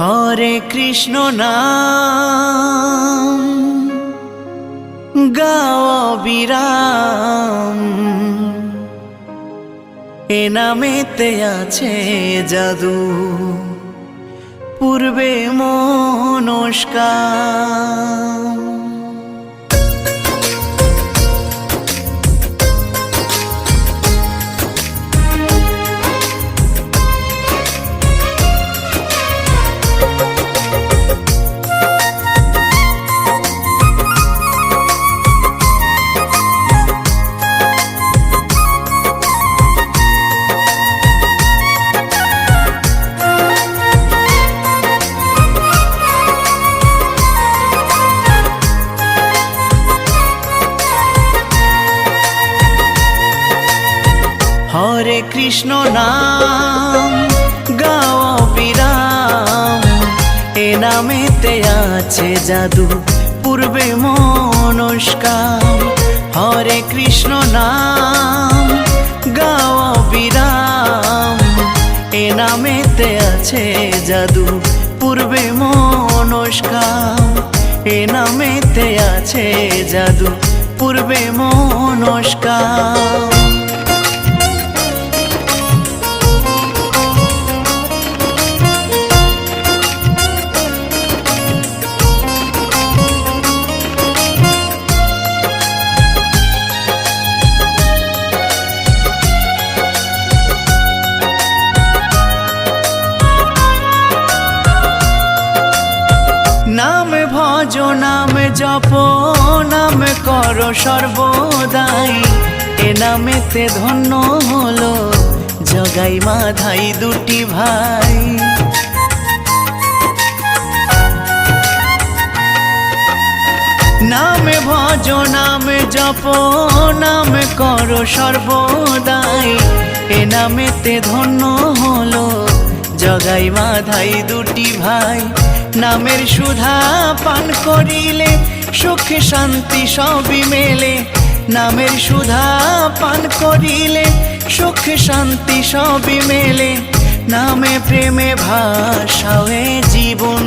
হরে কৃষ্ণ নাম গাও বিরাম এ নামেতে আছে জাদু পূর্বে মনস্কার হরে কৃষ্ণ নাম, গাও বিরাম এ নামেতে আছে জাদু, পূর্বে মনস্কার। হরে কৃষ্ণ নাম, গাও বিরাম এ নামেতে আছে জাদু, পূর্বে মনস্কার। এ নামেতে আছে জাদু, পূর্বে মনস্কার। ভজ নাম জপ, নাম কর সর্বদাই। এ নামেতে ধন্য হলো, জগাই মাধাই দুটি ভাই। নাম ভজ, নাম জপ, নাম কর সর্বদাই। এ নামেতে ধন্য হলো জগাই মাধাই দুটি ভাই। নামের সুধা পান করিলে সুখ শান্তি সবই মেলে। নামের সুধা পান করিলে সুখ শান্তি সবই মেলে। নামে প্রেমে ভাষা হয়ে জীবন।